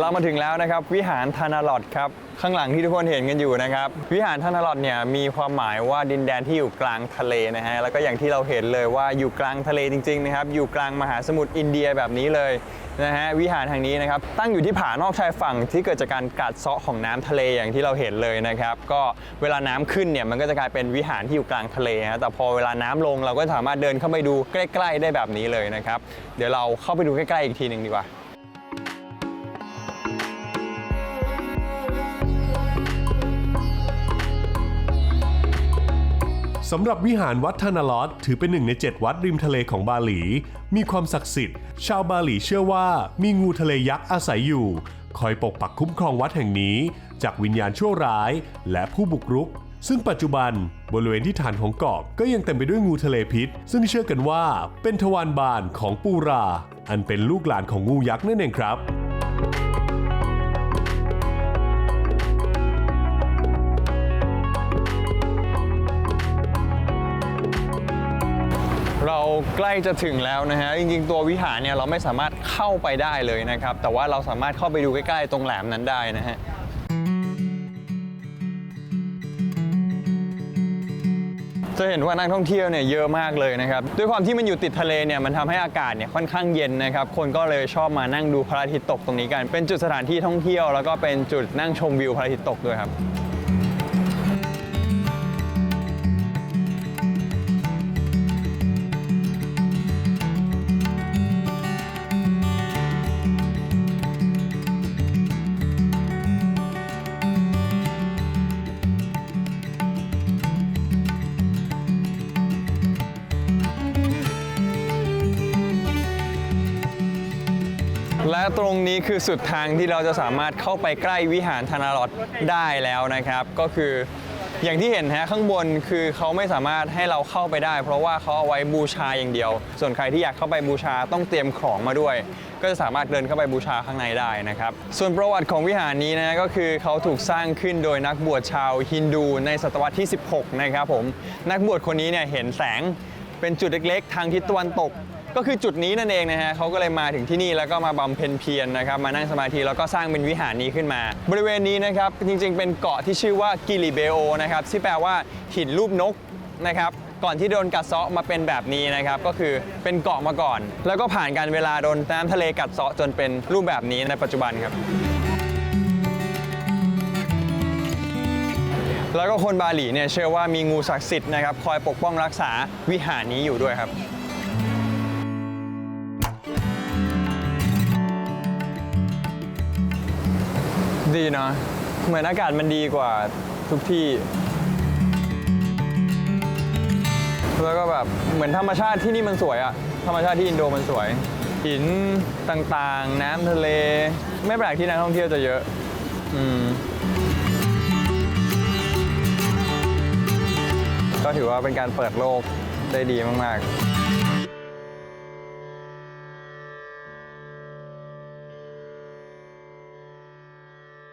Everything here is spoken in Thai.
เรามาถึงแล้วนะครับวิหารธนาลอดครับข้างหลังที่ทุกคนเห็นกันอยู่นะครับ วิหารธนาลอดเนี่ยมีความหมายว่าดินแดนที่อยู่กลางทะเลนะฮะแล้วก็อย่างที่เราเห็นเลยว่าอยู่กลางทะเลจริงๆนะครับอยู่กลางมหาสมุทรอินเดียแบบนี้เลยนะฮะวิหารแห่งนี้นะครับตั้งอยู่ที่ผานอกชายฝั่งที่เกิดจากการกัดเซาะของน้ำทะเลอย่างที่เราเห็นเลยนะครับก็เวลาน้ำขึ้นเนี่ยมันก็จะกลายเป็นวิหารที่อยู่กลางทะเลฮะแต่พอเวลาน้ำลงเราก็สามารถเดินเข้าไปดูใกล้ ๆ ได้แบบนี้เลยนะครับเดี๋ยวเราเข้าไปดูใกล้ๆอีกทีหนึ่งดีกว่า สำหรับวิหารวัดธนาลอดถือเป็นหนึ่งใน 7 วัดริมทะเลของบาหลี มีความศักดิ์สิทธิ์ ชาวบาหลีเชื่อว่ามีงูทะเลยักษ์อาศัยอยู่ คอยปกปักคุ้มครองวัดแห่งนี้ จากวิญญาณชั่วร้าย และผู้บุกรุก ซึ่งปัจจุบันบริเวณที่ฐานของเกาะก็ยังเต็มไปด้วยงูทะเลพิษ ซึ่งเชื่อกันว่าเป็นทวารบานของปูรา อันเป็นลูกหลานของงูยักษ์นั่นเองครับ ใกล้จะถึงแล้วนะฮะจริงๆ ตัววิหารเนี่ยเราไม่สามารถเข้าไปได้เลยนะครับ แต่ว่าเราสามารถเข้าไปดูใกล้ๆ ตรงแหลมนั้นได้นะฮะจะเห็นว่านักท่องเที่ยวเนี่ยเยอะมากเลยนะครับ ด้วยความที่มันอยู่ติดทะเลเนี่ยมันทำให้อากาศเนี่ยค่อนข้างเย็นนะครับ คนก็เลยชอบมานั่งดูพระอาทิตย์ตกตรงนี้กัน เป็นจุดสถานที่ท่องเที่ยว แล้วก็เป็นจุดนั่งชมวิวพระอาทิตย์ตกด้วยครับ และตรงนี้คือสุดทางที่เราจะสามารถเข้าไปใกล้วิหารธนาลอดได้แล้วนะครับ ก็คืออย่างที่เห็นฮะข้างบนคือเขาไม่สามารถให้เราเข้าไปได้ เพราะว่าเขาเอาไว้บูชาอย่างเดียว ส่วนใครที่อยากเข้าไปบูชาต้องเตรียมของมาด้วย ก็จะสามารถเดินเข้าไปบูชาข้างในได้นะครับ ส่วนประวัติของวิหารนี้นะก็คือเขาถูกสร้างขึ้นโดยนักบวชชาวฮินดูในศตวรรษที่ 16 นะครับผมนักบวชคนนี้เนี่ยเห็นแสงเป็นจุดเล็กๆ ทางทิศตะวันตก ก็คือจุดนี้นั่นเองนะฮะเขาก็เลยมาถึงที่นี่แล้วก็มาบำเพ็ญเพียรนะครับมานั่งสมาธิแล้วก็สร้างเป็นวิหารนี้ขึ้นมา บริเวณนี้นะครับจริง ๆ เป็นเกาะที่ชื่อว่ากิริเบโอนะครับที่แปลว่าหินรูปนกนะครับก่อนที่โดนกัดเซาะมาเป็นแบบนี้นะครับก็คือเป็นเกาะมาก่อน แล้วก็ผ่านการเวลาโดนน้ำทะเลกัดเซาะจนเป็นรูปแบบนี้ในปัจจุบันครับ แล้วก็คนบาหลีเนี่ยเชื่อว่ามีงูศักดิ์สิทธิ์นะครับคอยปกป้องรักษาวิหารนี้อยู่ด้วยครับ ดีเนาะเหมือนอากาศมันดีกว่าทุกที่ แล้วก็แบบเหมือนธรรมชาติที่นี่มันสวยอะธรรมชาติที่อินโดมันสวยหินต่างๆ น้ำทะเล ไม่แปลกที่นักท่องเที่ยวจะเยอะอืมก็ถือว่าเป็นการเปิดโลกได้ดีมาก ๆ